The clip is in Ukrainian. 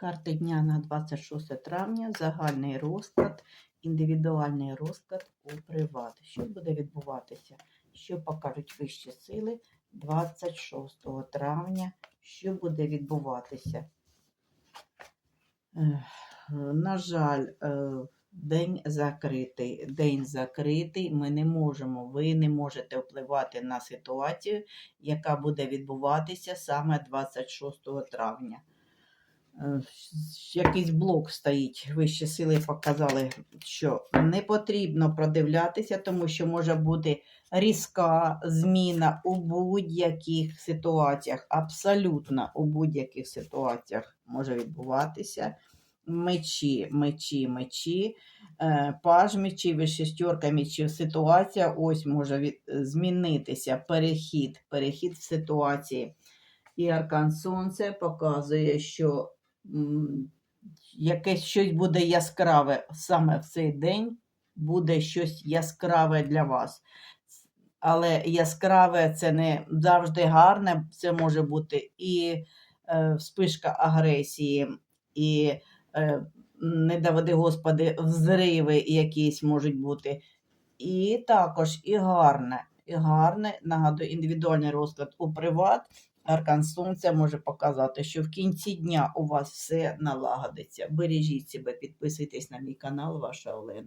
Карти дня на 26 травня, загальний розклад, індивідуальний розклад у приват. Що буде відбуватися? Що покажуть вищі сили 26 травня? Що буде відбуватися? На жаль, е, день закритий. День закритий. Ми не можемо, ви не можете впливати на ситуацію, яка буде відбуватися саме 26 травня. Е, Якийсь блок стоїть. Вищі сили показали, що не потрібно продивлятися, тому що може бути різка зміна у будь-яких ситуаціях. Абсолютно у будь-яких ситуаціях може відбуватися. Мечі, мечі, мечі, е, паж мечів і шестерка мечів. Ситуація ось може від, змінитися. Перехід, перехід в ситуації. І аркан Сонце показує, що якесь щось буде яскраве саме в цей день, буде щось яскраве для вас. Але яскраве це не завжди гарне, це може бути і е, вспишка агресії, і, е, не доведи Господи, взриви якісь можуть бути. І також і гарне, і гарне, нагадую, індивідуальний розклад у приват. Аркан Сонця може показати, що в кінці дня у вас все налагодиться. Бережіть себе, підписуйтесь на мій канал, ваша Олена.